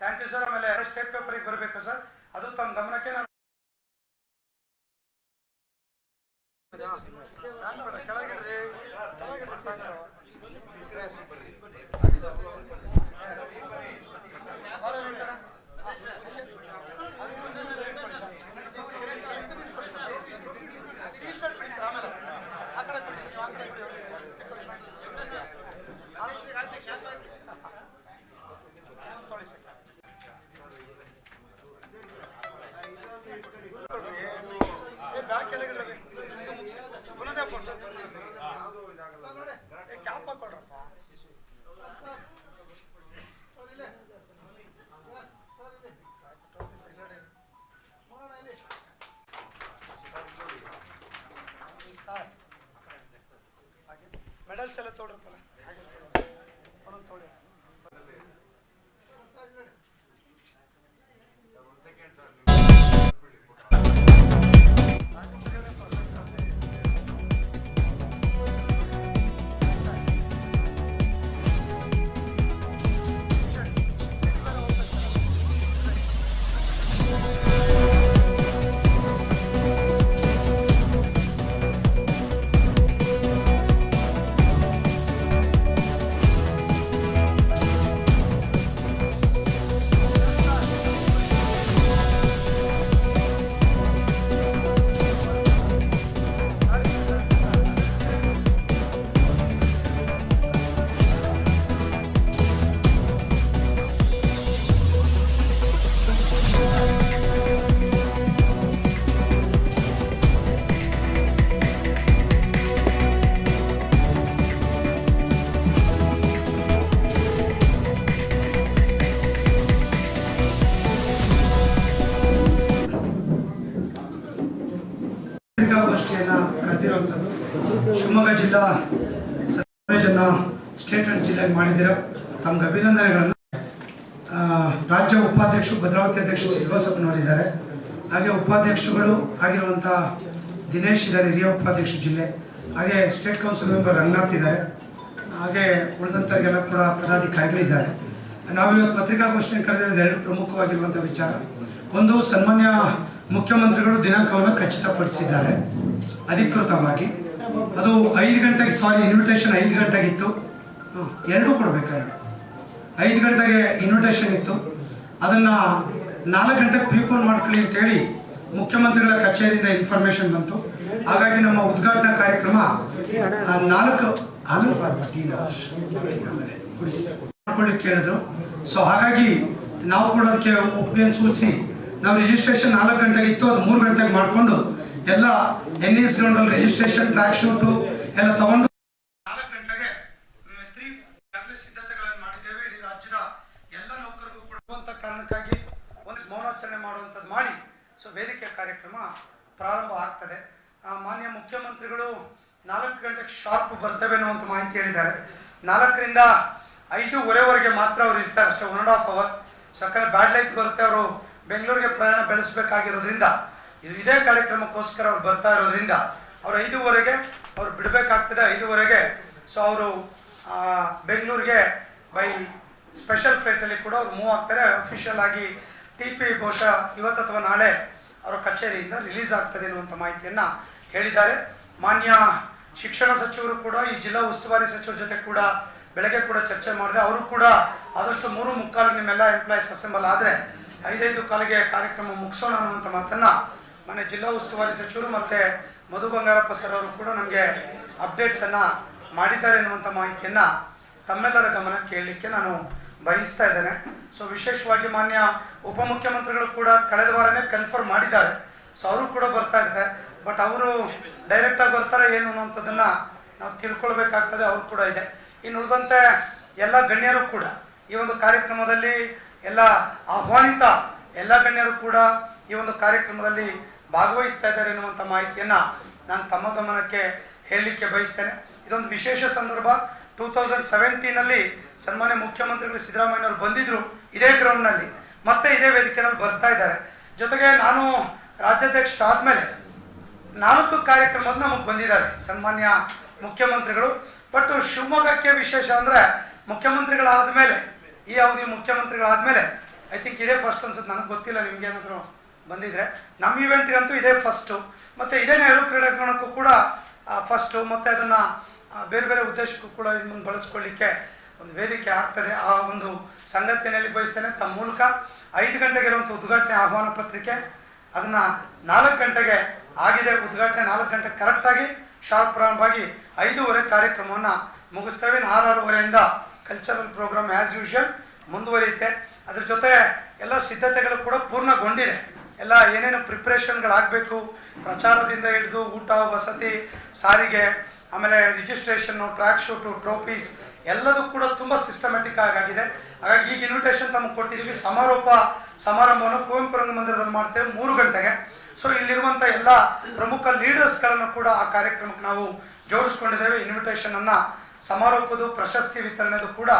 Thank you sir ಆಮೇಲೆ state ಪೇಪರಿಗೆ ಬರಬೇಕು ಸರ್ ಅದು ತಮ್ಮ ಗಮನಕ್ಕೆ ನಾನು ಬ್ಯಾಗ್ ಕೆಳಗಡೆ ಒಂದೇ ಫೋಟೋ ಕ್ಯಾಪ್ ಹಾಕೊಳ್ರಪ್ಪ ಪತ್ರಿಕಾಗೋಷ್ಠಿಯನ್ನ ಕರೆದಿರುವಂಥದ್ದು. ಶಿವಮೊಗ್ಗ ಜಿಲ್ಲಾ ಜನ ಸ್ಟೇಟ್ ಅಂಡ್ ಜಿಲ್ಲೆಗೆ ಮಾಡಿದ್ದೀರಾ? ತಮ್ಗೆ ಅಭಿನಂದನೆಗಳನ್ನು. ರಾಜ್ಯ ಉಪಾಧ್ಯಕ್ಷರು ಭದ್ರಾವತಿ ಅಧ್ಯಕ್ಷರು ಶ್ರೀನಿವಾಸಪ್ಪನವರಿದ್ದಾರೆ ಹಾಗೆ ಉಪಾಧ್ಯಕ್ಷರುಗಳು ಆಗಿರುವಂಥ ದಿನೇಶ್ ಇದ್ದಾರೆ, ಹಿರಿಯ ಉಪಾಧ್ಯಕ್ಷ ಜಿಲ್ಲೆ. ಹಾಗೆ ಸ್ಟೇಟ್ ಕೌನ್ಸಿಲ್ ಮೆಂಬರ್ ರಂಗನಾಥ್ ಇದ್ದಾರೆ. ಹಾಗೆ ಉಳಿದಂಥವ್ರಿಗೆಲ್ಲ ಕೂಡ ಪದಾಧಿಕಾರಿಗಳಿದ್ದಾರೆ. ನಾವಿವತ್ತು ಪತ್ರಿಕಾಗೋಷ್ಠಿಯನ್ನು ಕರೆದಿರೋದು ಎರಡು ಪ್ರಮುಖವಾಗಿರುವಂಥ ವಿಚಾರ. ಒಂದು, ಸನ್ಮಾನ್ಯ ಮುಖ್ಯಮಂತ್ರಿಗಳು ದಿನಾಂಕವನ್ನು ಖಚಿತಪಡಿಸಿದ್ದಾರೆ. ಅಧಿಕೃತವಾಗಿ. ಅದು ಐದು ಗಂಟೆಗೆ ಸಾರಿ ಇನ್ವಿಟೇಷನ್ ಐದು ಗಂಟೆಗಿತ್ತು. ಎರಡೂ ಕೊಡಬೇಕಾದ್ರೆ ಐದು ಗಂಟೆಗೆ ಇನ್ವಿಟೇಷನ್ ಇತ್ತು. ಅದನ್ನು ನಾಲ್ಕು ಗಂಟೆಗೆ ಪ್ರೀಪೋನ್ ಮಾಡ್ಕೊಳ್ಳಿ ಅಂತೇಳಿ ಮುಖ್ಯಮಂತ್ರಿಗಳ ಕಚೇರಿಯಿಂದ ಇನ್ಫಾರ್ಮೇಶನ್ ಬಂತು. ಹಾಗಾಗಿ ನಮ್ಮ ಉದ್ಘಾಟನಾ ಕಾರ್ಯಕ್ರಮ ನಾಲ್ಕು ಮಾಡ್ಕೊಳ್ಳಿಕ್ಕೆ ಕೇಳಿದ್ರು. ಸೊ ಹಾಗಾಗಿ ನಾವು ಕೂಡ ಅದಕ್ಕೆ ಒಪ್ಪಿಗೆ ಸೂಚಿಸಿ. ನಾವು ರಿಜಿಸ್ಟ್ರೇಷನ್ ನಾಲ್ಕು ಗಂಟೆಗೆ ಇತ್ತು, ಅದು ಮೂರು ಗಂಟೆಗೆ ಮಾಡಿಕೊಂಡು ಎಲ್ಲ ಎನ್ ಎಸ್ ಗ್ರೌಂಡಲ್ಲಿ ರಿಜಿಸ್ಟ್ರೇಷನ್ ಟ್ರ್ಯಾಕ್ ಶೂಟು ಎಲ್ಲ ತಗೊಂಡು ನಾಲ್ಕು ಗಂಟೆಗೆ ಸಿದ್ಧತೆಗಳನ್ನು ಮಾಡಿದ್ದೇವೆ. ಇಡೀ ರಾಜ್ಯದ ಎಲ್ಲ ನೌಕರರಿಗೂ ಕೊಡುವಂತ ಕಾರಣಕ್ಕಾಗಿ ಒಂದು ಮೌನಾಚರಣೆ ಮಾಡುವಂಥದ್ದು ಮಾಡಿ ಸೊ ವೇದಿಕೆ ಕಾರ್ಯಕ್ರಮ ಪ್ರಾರಂಭ ಆಗ್ತದೆ. ಮಾನ್ಯ ಮುಖ್ಯಮಂತ್ರಿಗಳು ನಾಲ್ಕು ಗಂಟೆಗೆ ಶಾರ್ಪ್ ಬರ್ತೇವೆ ಅನ್ನುವಂಥ ಮಾಹಿತಿ ಹೇಳಿದ್ದಾರೆ. ನಾಲ್ಕರಿಂದ ಐದೂವರೆವರೆಗೆ ಮಾತ್ರ ಅವ್ರು ಇರ್ತಾರೆ. ಅಷ್ಟೇ one and half hour so ಯಾಕಂದ್ರೆ ಬ್ಯಾಡ್ ಲೈಟ್ ಬರುತ್ತೆ. ಅವರು ಬೆಂಗಳೂರಿಗೆ ಪ್ರಯಾಣ ಬೆಳೆಸಬೇಕಾಗಿರೋದ್ರಿಂದ ಇದು ಇದೇ ಕಾರ್ಯಕ್ರಮಕ್ಕೋಸ್ಕರ ಅವ್ರು ಬರ್ತಾ ಇರೋದ್ರಿಂದ ಅವ್ರು ಐದೂವರೆಗೆ ಅವ್ರು ಬಿಡಬೇಕಾಗ್ತದೆ ಐದುವರೆಗೆ. ಸೊ ಅವರು ಬೆಂಗಳೂರಿಗೆ ಬೈ ಸ್ಪೆಷಲ್ ಫ್ಲೈಟಲ್ಲಿ ಕೂಡ ಅವ್ರು ಮೂವ್ ಆಗ್ತಾರೆ. ಅಫಿಷಿಯಲ್ ಆಗಿ ಟಿ ಪಿ ಬಹುಶಃ ಇವತ್ತು ಅಥವಾ ನಾಳೆ ಅವರ ಕಚೇರಿಯಿಂದ ರಿಲೀಸ್ ಆಗ್ತದೆ ಅನ್ನುವಂಥ ಮಾಹಿತಿಯನ್ನು ಹೇಳಿದ್ದಾರೆ. ಮಾನ್ಯ ಶಿಕ್ಷಣ ಸಚಿವರು ಕೂಡ, ಈ ಜಿಲ್ಲಾ ಉಸ್ತುವಾರಿ ಸಚಿವರ ಜೊತೆ ಕೂಡ ಬೆಳಗ್ಗೆ ಕೂಡ ಚರ್ಚೆ ಮಾಡಿದೆ. ಅವರು ಕೂಡ ಆದಷ್ಟು ಮೂರು ಮುಕ್ಕಾಲು ನಿಮ್ಮೆಲ್ಲ ಎಂಪ್ಲಾಯೀಸ್ ಅಸೆಂಬಲ್ ಆದರೆ ಐದೈದು ಕಾಲಿಗೆ ಕಾರ್ಯಕ್ರಮ ಮುಗಿಸೋಣ ಅನ್ನುವಂಥ ಮಾತನ್ನ ಮನೆ ಜಿಲ್ಲಾ ಉಸ್ತುವಾರಿ ಸಚಿವರು ಮತ್ತೆ ಮಧು ಬಂಗಾರಪ್ಪ ಸರ್ ಅವರು ಕೂಡ ನಮಗೆ ಅಪ್ಡೇಟ್ಸ್ ಅನ್ನ ಮಾಡಿದ್ದಾರೆ ಎನ್ನುವಂಥ ಮಾಹಿತಿಯನ್ನ ತಮ್ಮೆಲ್ಲರ ಗಮನ ಕೇಳಲಿಕ್ಕೆ ನಾನು ಬಯಸ್ತಾ ಇದ್ದೇನೆ. ಸೊ ವಿಶೇಷವಾಗಿ ಮಾನ್ಯ ಉಪಮುಖ್ಯಮಂತ್ರಿಗಳು ಕೂಡ ಕಳೆದ ವಾರನೇ ಕನ್ಫರ್ಮ್ ಮಾಡಿದ್ದಾರೆ. ಸೊ ಅವರು ಕೂಡ ಬರ್ತಾ ಇದ್ದಾರೆ. ಬಟ್ ಅವರು ಡೈರೆಕ್ಟಾಗಿ ಬರ್ತಾರೆ ಏನು ಅನ್ನುವಂಥದ್ದನ್ನ ನಾವು ತಿಳ್ಕೊಳ್ಬೇಕಾಗ್ತದೆ. ಅವ್ರು ಕೂಡ ಇದೆ. ಇನ್ನು ಉಳಿದಂತೆ ಎಲ್ಲ ಗಣ್ಯರು ಕೂಡ ಈ ಒಂದು ಕಾರ್ಯಕ್ರಮದಲ್ಲಿ ಎಲ್ಲ ಆಹ್ವಾನಿತ ಎಲ್ಲ ಗಣ್ಯರು ಕೂಡ ಈ ಒಂದು ಕಾರ್ಯಕ್ರಮದಲ್ಲಿ ಭಾಗವಹಿಸ್ತಾ ಇದ್ದಾರೆ ಎನ್ನುವಂಥ ಮಾಹಿತಿಯನ್ನ ನಾನು ತಮ್ಮ ಗಮನಕ್ಕೆ ಹೇಳಲಿಕ್ಕೆ ಬಯಸ್ತೇನೆ. ಇದೊಂದು ವಿಶೇಷ ಸಂದರ್ಭ. ಟೂ ತೌಸಂಡ್ ಸೆವೆಂಟೀನಲ್ಲಿ ಸನ್ಮಾನ್ಯ ಮುಖ್ಯಮಂತ್ರಿಗಳು ಸಿದ್ದರಾಮಯ್ಯನವರು ಬಂದಿದ್ದರು ಇದೇ ಗ್ರೌಂಡ್ನಲ್ಲಿ ಮತ್ತೆ ಇದೇ ವೇದಿಕೆಯಲ್ಲಿ ಬರ್ತಾ ಇದ್ದಾರೆ. ಜೊತೆಗೆ ನಾನು ರಾಜ್ಯಾಧ್ಯಕ್ಷರಾದ್ಮೇಲೆ ನಾಲ್ಕು ಕಾರ್ಯಕ್ರಮದ ನಮಗೆ ಬಂದಿದ್ದಾರೆ ಸನ್ಮಾನ್ಯ ಮುಖ್ಯಮಂತ್ರಿಗಳು. ಬಟ್ ಶಿವಮೊಗ್ಗಕ್ಕೆ ವಿಶೇಷ ಅಂದ್ರೆ ಮುಖ್ಯಮಂತ್ರಿಗಳಾದ ಮೇಲೆ ಈ ಅವಧಿ ಮುಖ್ಯಮಂತ್ರಿಗಳಾದ ಮೇಲೆ ಐ ಥಿಂಕ್ ಇದೇ ಫಸ್ಟ್ ಅನ್ಸುತ್ತೆ. ನನಗೆ ಗೊತ್ತಿಲ್ಲ ನಿಮ್ಗೆ ಏನಾದರೂ ಬಂದಿದ್ರೆ, ನಮ್ಮ ಇವೆಂಟ್ಗಂತೂ ಇದೇ ಫಸ್ಟು ಮತ್ತು ಇದೇ ನೆಹರು ಕ್ರೀಡಾಂಗಣಕ್ಕೂ ಕೂಡ ಫಸ್ಟು ಮತ್ತು ಅದನ್ನು ಬೇರೆ ಬೇರೆ ಉದ್ದೇಶಕ್ಕೂ ಕೂಡ ಇನ್ನು ಮುಂದೆ ಬಳಸ್ಕೊಳ್ಳಿಕ್ಕೆ ಒಂದು ವೇದಿಕೆ ಆಗ್ತದೆ. ಆ ಒಂದು ಸಂಗತಿಯಲ್ಲಿ ಬಯಸ್ತೇನೆ. ತಮ್ಮ ಮೂಲಕ ಐದು ಗಂಟೆಗೆ ಇರುವಂಥ ಉದ್ಘಾಟನೆ ಆಹ್ವಾನ ಪತ್ರಿಕೆ, ಅದನ್ನು ನಾಲ್ಕು ಗಂಟೆಗೆ ಆಗಿದೆ. ಉದ್ಘಾಟನೆ ನಾಲ್ಕು ಗಂಟೆ ಕರೆಕ್ಟಾಗಿ ಶಾರ್ಪ್ ಪ್ರಾರಂಭವಾಗಿ ಐದೂವರೆ ಕಾರ್ಯಕ್ರಮವನ್ನು ಮುಗಿಸ್ತೇವೆ. ಆರೂವರೆಯಿಂದ ಕಲ್ಚರಲ್ ಪ್ರೋಗ್ರಾಮ್ ಆ್ಯಸ್ ಯೂಶುವಲ್ ಮುಂದುವರಿಯುತ್ತೆ. ಅದ್ರ ಜೊತೆ ಎಲ್ಲ ಸಿದ್ಧತೆಗಳು ಕೂಡ ಪೂರ್ಣಗೊಂಡಿದೆ. ಎಲ್ಲ ಏನೇನು ಪ್ರಿಪ್ರೇಷನ್ಗಳಾಗಬೇಕು, ಪ್ರಚಾರದಿಂದ ಹಿಡಿದು ಊಟ, ವಸತಿ, ಸಾರಿಗೆ, ಆಮೇಲೆ ರಿಜಿಸ್ಟ್ರೇಷನ್ನು ಟ್ರ್ಯಾಕ್ ಶೂಟು ಟ್ರೋಫೀಸ್ ಎಲ್ಲದೂ ಕೂಡ ತುಂಬ ಸಿಸ್ಟಮೆಟಿಕ್ ಆಗಿದೆ. ಹಾಗಾಗಿ ಈಗ ಇನ್ವಿಟೇಷನ್ ತಮಗೆ ಕೊಟ್ಟಿದ್ದೀವಿ ಸಮಾರೋಪ, ಸಮಾರಂಭವನ್ನು ಕುವೆಂಪು ರಂಗಮಂದಿರದಲ್ಲಿ ಮಾಡ್ತೇವೆ ಮೂರು ಗಂಟೆಗೆ. ಸೊ ಇಲ್ಲಿರುವಂಥ ಎಲ್ಲ ಪ್ರಮುಖ ಲೀಡರ್ಸ್ಗಳನ್ನು ಕೂಡ ಆ ಕಾರ್ಯಕ್ರಮಕ್ಕೆ ನಾವು ಜೋಡಿಸ್ಕೊಂಡಿದ್ದೇವೆ. ಇನ್ವಿಟೇಷನನ್ನು ಸಮಾರೋಪದ ಪ್ರಶಸ್ತಿ ವಿತರಣೆದು ಕೂಡ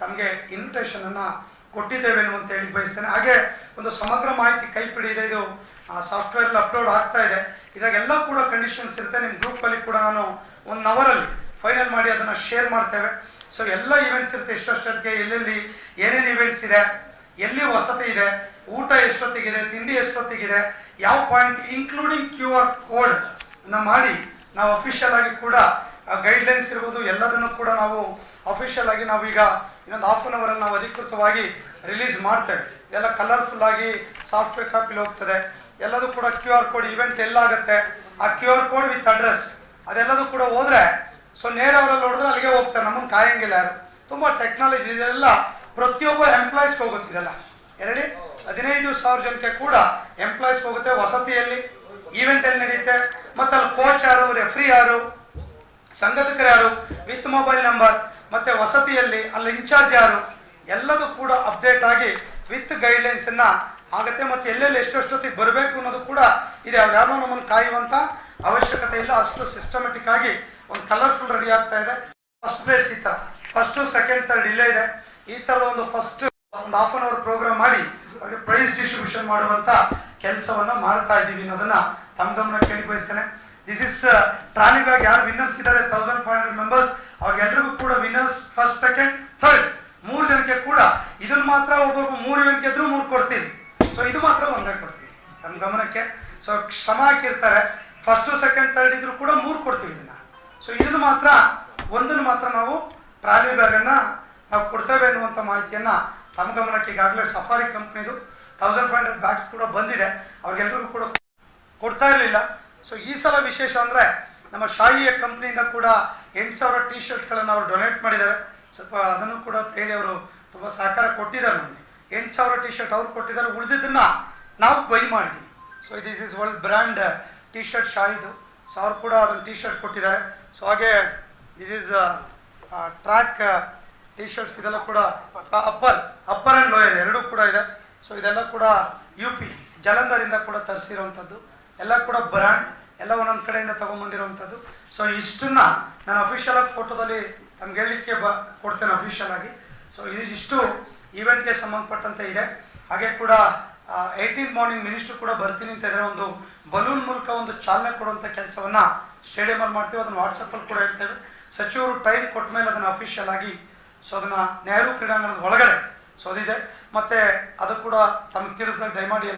ತಮಗೆ ಇನ್ವಿಟೇಷನನ್ನು ಕೊಟ್ಟಿದ್ದೇವೆ ಅಂತ ಹೇಳಿ ಬಯಸ್ತೇನೆ. ಹಾಗೆ ಒಂದು ಸಮಗ್ರ ಮಾಹಿತಿ ಕೈಪಿಡಿ ಇದೆ ಇದು ಸಾಫ್ಟ್ವೇರ್ ಅಪ್ಲೋಡ್ ಆಗ್ತಾ ಇದೆ. ಇದಾಗೆಲ್ಲ ಕೂಡ ಕಂಡೀಷನ್ಸ್ ಇರುತ್ತೆ. ನಿಮ್ಮ ಗ್ರೂಪಲ್ಲಿ ಕೂಡ ನಾನು ಒನ್ ಅವರಲ್ಲಿ ಫೈನಲ್ ಮಾಡಿ ಅದನ್ನು ಶೇರ್ ಮಾಡ್ತೇವೆ. ಸೊ ಎಲ್ಲ ಇವೆಂಟ್ಸ್ ಇರುತ್ತೆ. ಎಷ್ಟೊಷ್ಟೊತ್ತಿಗೆ, ಎಲ್ಲೆಲ್ಲಿ, ಏನೇನು ಇವೆಂಟ್ಸ್ ಇದೆ, ಎಲ್ಲಿ ವಸತಿ ಇದೆ, ಊಟ ಎಷ್ಟೊತ್ತಿಗಿದೆ, ತಿಂಡಿ ಎಷ್ಟೊತ್ತಿಗಿದೆ, ಯಾವ point including Q R code ಮಾಡಿ ನಾವು ಅಫಿಷಿಯಲ್ ಆಗಿ ಕೂಡ ಗೈಡ್ಲೈನ್ಸ್ ಇರ್ಬೋದು, ಎಲ್ಲದನ್ನು ಕೂಡ ನಾವು ಅಫಿಷಿಯಲ್ ಆಗಿ ನಾವು ಈಗ ಇನ್ನೊಂದು ಹಾಫ್ ಅನ್ ಅವರಲ್ಲಿ ನಾವು ಅಧಿಕೃತವಾಗಿ ರಿಲೀಸ್ ಮಾಡ್ತೇವೆ ಎಲ್ಲ ಕಲರ್ಫುಲ್ ಆಗಿ ಸಾಫ್ಟ್ವೇರ್ ಕಾಪಿಲಿ ಹೋಗ್ತದೆ. ಎಲ್ಲದೂ ಕೂಡ ಕ್ಯೂ ಆರ್ ಕೋಡ್ ಇವೆಂಟ್ ಎಲ್ಲಾಗುತ್ತೆ ಆ Q R code with address ಅದೆಲ್ಲದೂ ಕೂಡ ಹೋದ್ರೆ ಸೊ ನೇರ ಅವರಲ್ಲಿ ಹೊಡೆದ್ರೆ ಅಲ್ಲಿಗೆ ಹೋಗ್ತಾರೆ. ನಮ್ಮನ್ನು ಕಾಯಂಗಿಲ್ಲ ಯಾರು. ತುಂಬ ಟೆಕ್ನಾಲಜಿ ಇದೆಲ್ಲ ಪ್ರತಿಯೊಬ್ಬ ಎಂಪ್ಲಾಯ್ಸ್ಗೆ ಹೋಗುತ್ತಿದೆಲ್ಲ ಎರಡಿ, ಹದಿನೈದು ಸಾವಿರ ಜನಕ್ಕೆ ಕೂಡ ಎಂಪ್ಲಾಯ್ಸ್ಗೆ ಹೋಗುತ್ತೆ. ವಸತಿಯಲ್ಲಿ ಈವೆಂಟ್ ಅಲ್ಲಿ ನಡೆಯುತ್ತೆ? ಮತ್ತೆ ಅಲ್ಲಿ ಕೋಚ್ ಯಾರು? ರೆಫ್ರಿ ಯಾರು? ಸಂಘಟಕರು ಯಾರು? ವಿತ್ ಮೊಬೈಲ್ ನಂಬರ್ ಮತ್ತೆ ವಸತಿಯಲ್ಲಿ ಅಲ್ಲಿ ಇನ್ಚಾರ್ಜ್ ಯಾರು? ಎಲ್ಲದೂ ಕೂಡ ಅಪ್ಡೇಟ್ ಆಗಿ ವಿತ್ ಗೈಡ್ಲೈನ್ಸ್ ಅನ್ನ ಆಗುತ್ತೆ ಮತ್ತೆ ಎಲ್ಲೆಲ್ಲಿ ಎಷ್ಟೆಷ್ಟೊತ್ತಿಗೆ ಬರಬೇಕು ಅನ್ನೋದು ಕೂಡ ಇದೆ. ಅವ್ರು ಯಾರು ನಮ್ಮನ್ನು ಕಾಯುವಂತ ಅವಶ್ಯಕತೆ ಇಲ್ಲ. ಅಷ್ಟು ಸಿಸ್ಟಮೆಟಿಕ್ ಆಗಿ ಒಂದು ಕಲರ್ಫುಲ್ ರೆಡಿ ಆಗ್ತಾ ಇದೆ. ಫಸ್ಟ್ ಪ್ಲೇಸ್ ಈ ತರ. ಫಸ್ಟ್ ಸೆಕೆಂಡ್ ಥರ್ಡ್ ಇಲ್ಲೇ ಇದೆ. ಈ ತರದ ಒಂದು ಫಸ್ಟ್ ಒಂದು ಹಾಫ್ ಅನ್ ಅವರ್ ಪ್ರೋಗ್ರಾಮ್ ಮಾಡಿ ಅವ್ರಿಗೆ ಪ್ರೈಸ್ ಡಿಸ್ಟ್ರಿಬ್ಯೂಷನ್ ಮಾಡುವಂತ ಕೆಲಸವನ್ನ ಮಾಡ್ತಾ ಇದ್ದೀವಿ ಅನ್ನೋದನ್ನ ತಮ್ಮ ಗಮನ ಕೇಳಿ ಬಯಸ್ತೇನೆ. ದಿಸ್ ಇಸ್ ಟ್ರಾಲಿ ಬ್ಯಾಗ್ ಯಾರು ವಿನ್ನರ್ಸ್ ಇದ್ದಾರೆ ತೌಸಂಡ್ ಫೈವ್ ಹಂಡ್ರೆಡ್ ಮೆಂಬರ್ಸ್ ಅವ್ರಿಗೆಲ್ರಿಗೂ ಕೂಡ ವಿನ್ನರ್ಸ್ ಫಸ್ಟ್ ಸೆಕೆಂಡ್ ಥರ್ಡ್ ಮೂರು ಜನಕ್ಕೆ ಕೂಡ ಇದನ್ನ ಮಾತ್ರ ಒಬ್ಬೊಬ್ಬ ಮೂರು ಜನಕ್ಕೆ ಗೆದ್ರು ಮೂರು ಕೊಡ್ತೀನಿ. ಸೊ ಇದು ಮಾತ್ರ ಒಂದೇ ಕೊಡ್ತೀವಿ ತಮ್ಮ ಗಮನಕ್ಕೆ. ಸೊ ಶ್ರಮ ಹಾಕಿರ್ತಾರೆ. ಫಸ್ಟು ಸೆಕೆಂಡ್ ಥರ್ಡ್ ಇದ್ರು ಕೂಡ ಮೂರು ಕೊಡ್ತೀವಿ ಇದನ್ನ. ಸೊ ಇದನ್ನು ಮಾತ್ರ, ಒಂದನ್ನು ಮಾತ್ರ ನಾವು ಟ್ರಾಲಿ ಬ್ಯಾಗನ್ನು ನಾವು ಕೊಡ್ತೇವೆ ಅನ್ನುವಂಥ ಮಾಹಿತಿಯನ್ನ ತಮ್ಮ ಗಮನಕ್ಕೆ ಈಗಾಗಲೇ ಸಫಾರಿ ಕಂಪ್ನಿದು ತೌಸಂಡ್ ಫೈವ್ ಹಂಡ್ರೆಡ್ ಬ್ಯಾಗ್ಸ್ ಕೂಡ ಬಂದಿದೆ. ಅವ್ರಿಗೆಲ್ರಿಗೂ ಕೂಡ ಕೊಡ್ತಾ ಇರಲಿಲ್ಲ. ಸೊ ಈ ಸಲ ವಿಶೇಷ ಅಂದರೆ ನಮ್ಮ ಶಾಹಿಯ ಕಂಪ್ನಿಯಿಂದ ಕೂಡ ಎಂಟು ಸಾವಿರ ಟಿ ಶರ್ಟ್ಗಳನ್ನು ಅವರು ಡೊನೇಟ್ ಮಾಡಿದ್ದಾರೆ. ಸ್ವಲ್ಪ ಅದನ್ನು ಕೂಡ ಹೇಳಿ ಅವರು ತುಂಬ ಸಹಕಾರ ಕೊಟ್ಟಿದ್ದಾರೆ ನಮಗೆ. ಎಂಟು ಸಾವಿರ ಟಿ ಶರ್ಟ್ ಅವ್ರು ಕೊಟ್ಟಿದ್ದಾರೆ, ಉಳಿದಿದ್ದನ್ನು ನಾವು ಬೈ ಮಾಡಿದ್ದೀವಿ so this is world brand T shirt ಶಾಹಿದು so ಅವ್ರು ಕೂಡ ಅದನ್ನು ಟಿ ಶರ್ಟ್ ಕೊಟ್ಟಿದ್ದಾರೆ. ಸೊ ಹಾಗೆ this is track T shirts ಇದೆಲ್ಲ ಕೂಡ ಅಪ್ಪರ್ ಅಪ್ಪರ್ ಆ್ಯಂಡ್ ಲೋಯರ್ ಎರಡೂ ಕೂಡ ಇದೆ. ಸೊ ಇದೆಲ್ಲ ಕೂಡ ಯು ಪಿ ಜಲಂಧರಿಂದ ಕೂಡ ತರಿಸಿರುವಂಥದ್ದು. ಎಲ್ಲ ಕೂಡ ಬ್ರ್ಯಾಂಡ್ ಎಲ್ಲ ಒಂದೊಂದು ಕಡೆಯಿಂದ ತೊಗೊಂಬಂದಿರುವಂಥದ್ದು. ಸೊ ಇಷ್ಟನ್ನ ನಾನು ಅಫಿಷಿಯಲಾಗಿ ಫೋಟೋದಲ್ಲಿ ತಮ್ಗೆ ಹೇಳಲಿಕ್ಕೆ ಬ, ಕೊಡ್ತೇನೆ ಅಫಿಷಿಯಲ್ ಆಗಿ. ಸೊ ಇದು ಇಷ್ಟು ಈವೆಂಟ್ಗೆ ಸಂಬಂಧಪಟ್ಟಂತೆ ಇದೆ. ಹಾಗೆ ಕೂಡ ಏಯ್ಟೀನ್ ಮಾರ್ನಿಂಗ್ ಮಿನಿಸ್ಟರ್ ಕೂಡ ಬರ್ತೀನಿ ಅಂತ ಇದ್ರೆ ಒಂದು ಬಲೂನ್ ಮೂಲಕ ಒಂದು ಚಾಲನೆ ಕೊಡುವಂಥ ಕೆಲಸವನ್ನು ಸ್ಟೇಡಿಯಮಲ್ಲಿ ಮಾಡ್ತೀವಿ. ಅದನ್ನು ವಾಟ್ಸಪ್ಪಲ್ಲಿ ಕೂಡ ಹೇಳ್ತೇವೆ. ಸಚಿವರು ಟೈಮ್ ಕೊಟ್ಟ ಮೇಲೆ ಅದನ್ನು ಅಫಿಷಿಯಲ್ ಆಗಿ ಸೊ ಅದನ್ನು ನೆಹರು ಕ್ರೀಡಾಂಗಣದ ಒಳಗಡೆ ಸೊ ಅದಿದೆ. ಮತ್ತು ಅದು ಕೂಡ ತಮಗೆ ತಿಳಿಸಿದಾಗ ದಯಮಾಡಿ